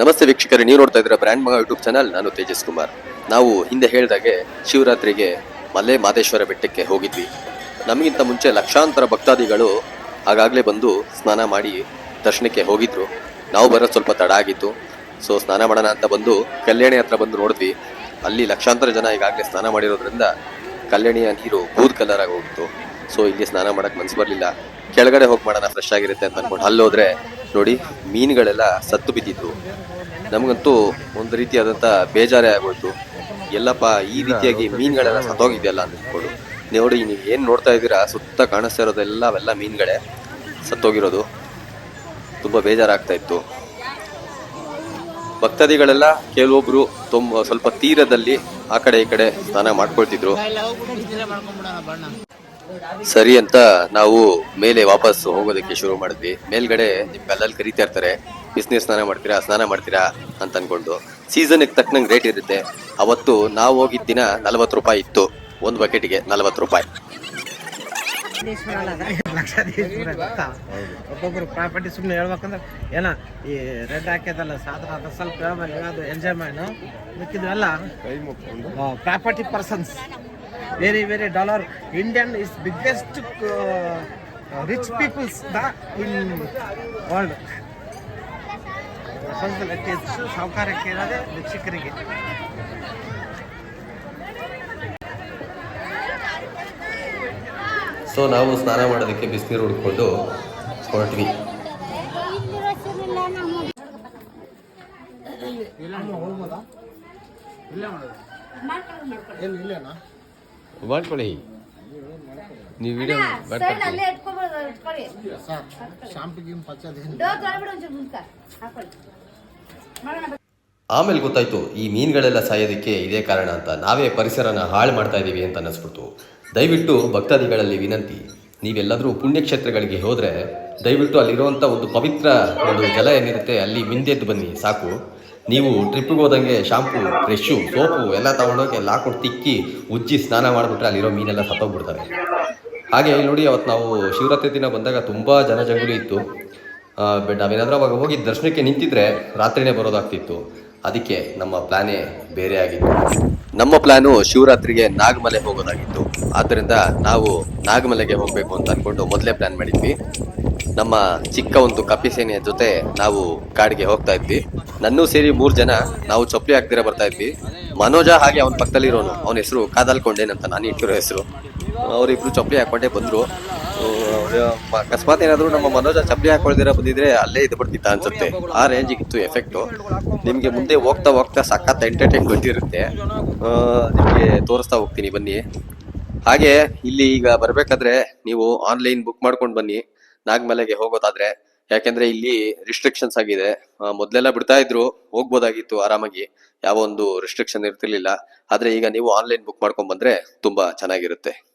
ನಮಸ್ತೆ ವೀಕ್ಷಕರೇ, ನೀವು ನೋಡ್ತಾ ಇದ್ದೀರಾ ಬ್ರ್ಯಾಂಡ್ ಮಗ ಯೂಟ್ಯೂಬ್ ಚಾನಲ್. ನಾನು ತೇಜಸ್ ಕುಮಾರ್. ನಾವು ಹಿಂದೆ ಹೇಳಿದಾಗೆ ಶಿವರಾತ್ರಿಗೆ ಮಲೆ ಮಾದೇಶ್ವರ ಬೆಟ್ಟಕ್ಕೆ ಹೋಗಿದ್ವಿ. ನಮಗಿಂತ ಮುಂಚೆ ಲಕ್ಷಾಂತರ ಭಕ್ತಾದಿಗಳು ಆಗಾಗಲೇ ಬಂದು ಸ್ನಾನ ಮಾಡಿ ದರ್ಶನಕ್ಕೆ ಹೋಗಿದ್ರು. ನಾವು ಬರೋದು ಸ್ವಲ್ಪ ತಡ ಆಗಿತ್ತು. ಸೊ, ಸ್ನಾನ ಮಾಡೋಣ ಅಂತ ಬಂದು ಕಲ್ಯಾಣಿ ಹತ್ರ ಬಂದು ನೋಡಿದ್ವಿ. ಅಲ್ಲಿ ಲಕ್ಷಾಂತರ ಜನ ಈಗಾಗಲೇ ಸ್ನಾನ ಮಾಡಿರೋದ್ರಿಂದ ಕಲ್ಯಾಣಿಯ ನೀರು ಬೂದ್ ಕಲರ್ ಆಗಿ ಹೋಗಿತ್ತು ಸೊ, ಇಲ್ಲಿ ಸ್ನಾನ ಮಾಡೋಕ್ಕೆ ಮನಸ್ಸು ಬರಲಿಲ್ಲ. ಕೆಳಗಡೆ ಹೋಗಿ ಮಾಡೋಣ ಫ್ರೆಶ್ ಆಗಿರುತ್ತೆ ಅಂತ ಅನ್ಕೊಂಡು ಅಲ್ಲೋದ್ರೆ ನೋಡಿ, ಮೀನುಗಳೆಲ್ಲ ಸತ್ತು ಬಿದ್ದಿದ್ವು ನಮಗಂತೂ ಒಂದು ರೀತಿಯಾದಂಥ ಬೇಜಾರೇ ಆಗೋಯ್ತು. ಎಲ್ಲಪ್ಪ, ಈ ರೀತಿಯಾಗಿ ಮೀನುಗಳೆಲ್ಲ ಸತ್ತೋಗಿದೆಯಲ್ಲ ಅಂದ್ಕೊಂಡು ನೋಡಿ, ನೀವು ಏನು ನೋಡ್ತಾ ಇದ್ದೀರಾ, ಸುತ್ತ ಕಾಣಿಸ್ತಾ ಇರೋದೆಲ್ಲ ಅವೆಲ್ಲ ಮೀನುಗಳೇ ಸತ್ತೋಗಿರೋದು. ತುಂಬ ಬೇಜಾರಾಗ್ತಾ ಇತ್ತು. ಭಕ್ತಾದಿಗಳೆಲ್ಲ ಕೆಲವೊಬ್ರು ತುಂಬ ಸ್ವಲ್ಪ ತೀರದಲ್ಲಿ ಆ ಕಡೆ ಈ ಕಡೆ ಸ್ನಾನ ಮಾಡ್ಕೊಳ್ತಿದ್ರು. ಸರಿ ಅಂತ ನಾವು ಮೇಲೆ ವಾಪಸ್ ಹೋಗೋದಕ್ಕೆ ಶುರು ಮಾಡಿದ್ವಿ. ಮೇಲ್ಗಡೆ ನಿಮ್ ಕಲ್ಲಲ್ಲಿ ಕರಿತಾ ಇರ್ತಾರೆ. ಬಿಸ್ನೆಸ್ ಸ್ನಾನ ಮಾಡ್ತೀರಾ ಸ್ನಾನ ಮಾಡ್ತೀರಾ ಅಂತ ಅನ್ಕೊಂಡು. ಸೀಸನ್ಗೆ ತಕ್ಕನಂಗೆ ರೇಟ್ ಇರುತ್ತೆ. ಅವತ್ತು ನಾವು ಹೋಗಿದ್ದ ದಿನ ನಲವತ್ತು ರೂಪಾಯಿ ಇತ್ತು. ಒಂದು ಬಕೆಟ್ಗೆ ನಲವತ್ತು ರೂಪಾಯಿ. ಒಬ್ಬೊಬ್ರು ಪ್ರಾಪರ್ಟಿ ಸುಮ್ಮನೆ ಹೇಳ್ಬೇಕಂದ್ರೆ ಏನ ಈ ರೆಡ್ ಹಾಕ್ಯದಲ್ಲ ಸಾಧನ ಅದು ಸ್ವಲ್ಪ ಹೇಳ್ಬೇಕು ಅದು ಎಂಜಾಯ್ ಮಾಡಿ ಮಿಕ್ಕಿದ್ವೆಲ್ಲ property persons very very dollar Indian is biggest rich peoples the in world ಪ್ರಪಂಚದಲ್ಲಿ ಅತಿ ಹೆಚ್ಚು ಸಾಹುಕಾರಕ್ಕೆ ಇರೋದೇ ಭಿಕ್ಷುಕರಿಗೆ ಸೊ ನಾವು ಸ್ನಾನ ಮಾಡೋದಕ್ಕೆ ಬಿಸಿನೀರು ಹುಡ್ಕೊಂಡು ಹೊರಟ್ವಿ. ಮಾಡ್ಕೊಳ್ಳಿ. ನೀವು ವಿಡಿಯೋ ಆಮೇಲೆ ಗೊತ್ತಾಯ್ತು ಈ ಮೀನುಗಳೆಲ್ಲ ಸಾಯೋದಕ್ಕೆ ಇದೇ ಕಾರಣ ಅಂತ. ನಾವೇ ಪರಿಸರನ ಹಾಳು ಮಾಡ್ತಾ ಇದ್ದೀವಿ ಅಂತ ಅನ್ನಿಸ್ಬಿಡ್ತು. ದಯವಿಟ್ಟು ಭಕ್ತಾದಿಗಳಲ್ಲಿ ವಿನಂತಿ ನೀವೆಲ್ಲಾದರೂ ಪುಣ್ಯಕ್ಷೇತ್ರಗಳಿಗೆ ಹೋದರೆ ದಯವಿಟ್ಟು ಅಲ್ಲಿರುವಂಥ ಒಂದು ಪವಿತ್ರ ಒಂದು ಜಲ ಏನಿರುತ್ತೆ ಅಲ್ಲಿ ಮಿಂದೆದ್ದು ಬನ್ನಿ ಸಾಕು. ನೀವು ಟ್ರಿಪ್ಪಿಗೆ ಹೋದಂಗೆ ಶಾಂಪು ಫ್ರೆಶ್ಶು ಸೋಪು ಎಲ್ಲ ತೊಗೊಂಡೋಗಿ ಎಲ್ಲ ಹಾಕೊಂಡು ತಿಕ್ಕಿ, ಉಜ್ಜಿ ಸ್ನಾನ ಮಾಡಿಬಿಟ್ರೆ ಅಲ್ಲಿರೋ ಮೀನೆಲ್ಲ ಸತ್ತೋಗ್ಬಿಡ್ತಾರೆ. ಹಾಗೆ ಇಲ್ಲಿ ನೋಡಿ ಅವತ್ತು ನಾವು ಶಿವರಾತ್ರಿ ದಿನ ಬಂದಾಗ ತುಂಬ ಜನ ಜಂಗುಲಿ ಇತ್ತು. ಬಟ್ ನಾವೇನಾದರೂ ಅವಾಗ ಹೋಗಿ ದರ್ಶನಕ್ಕೆ ನಿಂತಿದ್ರೆ ರಾತ್ರಿನೇ ಬರೋದಾಗ್ತಿತ್ತು. ಅದಕ್ಕೆ ನಮ್ಮ ಪ್ಲಾನೇ ಬೇರೆ ಆಗಿತ್ತು. ನಮ್ಮ ಪ್ಲಾನು ಶಿವರಾತ್ರಿಗೆ ನಾಗಮಲೆ ಹೋಗೋದಾಗಿತ್ತು. ಆದ್ದರಿಂದ ನಾವು ನಾಗಮಲೆಗೆ ಹೋಗಬೇಕು ಅಂತ ಅಂದ್ಕೊಂಡು ಮೊದಲೇ ಪ್ಲ್ಯಾನ್ ಮಾಡಿದ್ವಿ. ನಮ್ಮ ಚಿಕ್ಕ ಒಂದು ಕಪಿ ಸೇನೆಯ ಜೊತೆ ನಾವು ಕಾಡಿಗೆ ಹೋಗ್ತಾ ಇದ್ವಿ. ನನ್ನೂ ಸೇರಿ ಮೂರು ಜನ ನಾವು ಚಪ್ಪಲಿ ಹಾಕ್ದಿರ ಬರ್ತಾ ಇದ್ವಿ. ಮನೋಜ ಹಾಗೆ ಅವನ ಪಕ್ಕದಲ್ಲಿರೋನು. ಅವನ ಹೆಸರು ಕಾದಲ್ಕೊಂಡೆ ಅಂತ ನಾನು ಇಟ್ಟಿರೋ ಹೆಸರು. ಅವರಿಬ್ರು ಚಪ್ಪಲಿ ಹಾಕೊಂಡೇ ಬಂದ್ರು. ಅಕಸ್ಮಾತ್ ಏನಾದರೂ ನಮ್ಮ ಮನೋಜ ಚಪ್ಪಲಿ ಹಾಕೊಳ್ದಿರ ಬಂದಿದ್ರೆ ಅಲ್ಲೇ ಇದು ಬಿಡ್ತಿತ್ತ ಅನ್ಸುತ್ತೆ. ಆ ರೇಂಜಿಗೆ ಇತ್ತು ಎಫೆಕ್ಟು ನಿಮಗೆ ಮುಂದೆ ಹೋಗ್ತಾ ಹೋಗ್ತಾ ಸಖತ್ ಎಂಟರ್ಟೈನ್ ಇರುತ್ತೆ. ನಿಮಗೆ ತೋರಿಸ್ತಾ ಹೋಗ್ತೀನಿ ಬನ್ನಿ. ಹಾಗೆ ಇಲ್ಲಿ ಈಗ ಬರಬೇಕಾದ್ರೆ ನೀವು ಆನ್ಲೈನ್ ಬುಕ್ ಮಾಡ್ಕೊಂಡು ಬನ್ನಿ. ನಾಗಮಲೆಗೆ ಹೋಗೋದಾದ್ರೆ, ಯಾಕೆಂದ್ರೆ ಇಲ್ಲಿ ರಿಸ್ಟ್ರಿಕ್ಷನ್ಸ್ ಆಗಿದೆ. ಮೊದಲೆಲ್ಲ ಬಿಡ್ತಾ ಇದ್ರು, ಹೋಗ್ಬೋದಾಗಿತ್ತು ಆರಾಮಾಗಿ. ಯಾವ ಒಂದು ರಿಸ್ಟ್ರಿಕ್ಷನ್ ಇರ್ತಿರ್ಲಿಲ್ಲ. ಆದ್ರೆ ಈಗ ನೀವು ಆನ್ಲೈನ್ ಬುಕ್ ಮಾಡ್ಕೊಂಡ್ ಬಂದ್ರೆ ತುಂಬಾ ಚೆನ್ನಾಗಿರುತ್ತೆ.